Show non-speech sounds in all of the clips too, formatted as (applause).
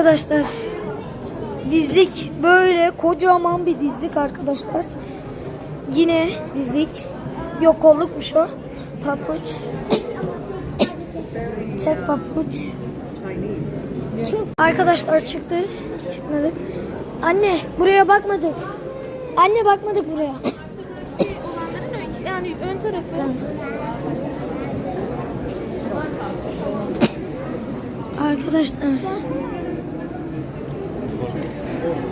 Arkadaşlar dizlik böyle kocaman bir dizlik arkadaşlar. Yine dizlik. Yok kollukmuş o. Papuç. Tek papuç. Arkadaşlar çıktı. Çıkmadık. Anne buraya bakmadık. Anne bakmadık buraya. Yani ön tarafı. Arkadaşlar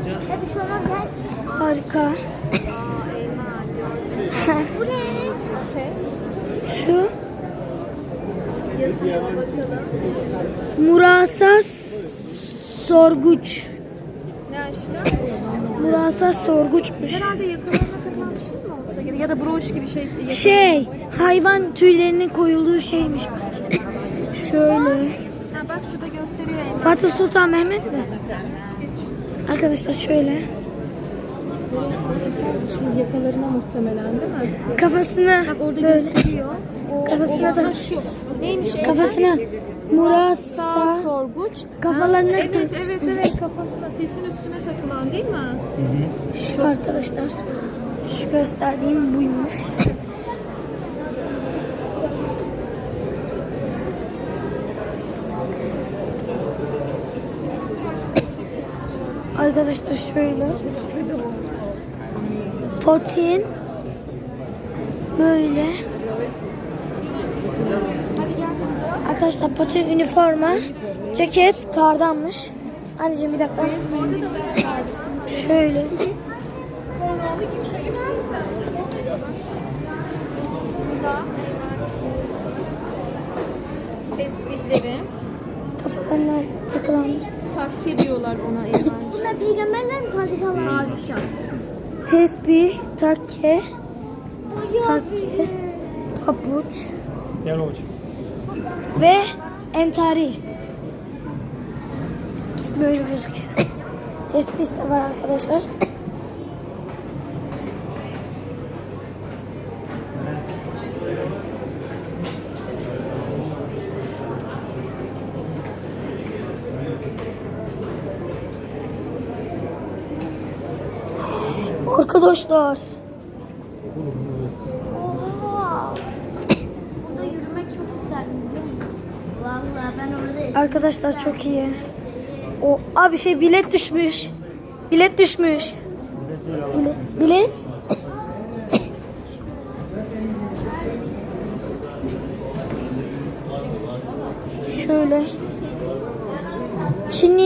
Ya bir şey olmaz gel. harika. (laughs) Bu ne? Şu Yazıya bakalım. Murasas Sorguç. Ne aşkım? Murasas Sorguçmuş. Herhalde yakalarına takılan bir şey mi olsa gerek? Ya da broş gibi şey. Şey, hayvan tüylerinin koyulduğu şeymiş. Şöyle. Ha, bak şurada gösteriyor. Fatih Sultan Mehmet mi? Arkadaşlar şöyle. Şu yakalarına muhtemelen değil mi? Kafasına Bak orada böyle. gösteriyor. O, (laughs) Kafasına ha, şu. Neymiş? Kafasına Murasa sorguç. Kafalarına Ha, Evet takmış. evet evet kafasına fesin üstüne takılan değil mi? şu arkadaşlar. Şu gösterdiğim buymuş. Arkadaşlar şöyle. Potin böyle. Arkadaşlar potin üniforma, ceket kardanmış. Anneciğim bir dakika. Şöyle. Tesbihleri. Kafalarına takılan Takke diyorlar ona Eymen. Bunlar peygamberler mi padişahlar? Padişah. tesbih, takke, takke, pabuç Gel babacığım. ve entari. Biz böyle gözüküyor. (laughs) tesbih de var arkadaşlar. Arkadaşlar Oha. Burada yürümek çok isterdim biliyor musun? Vallahi ben orada Arkadaşlar çok iyi. O abi şey bilet düşmüş. Bilet düşmüş. Bilet. bilet. Şöyle. Çinli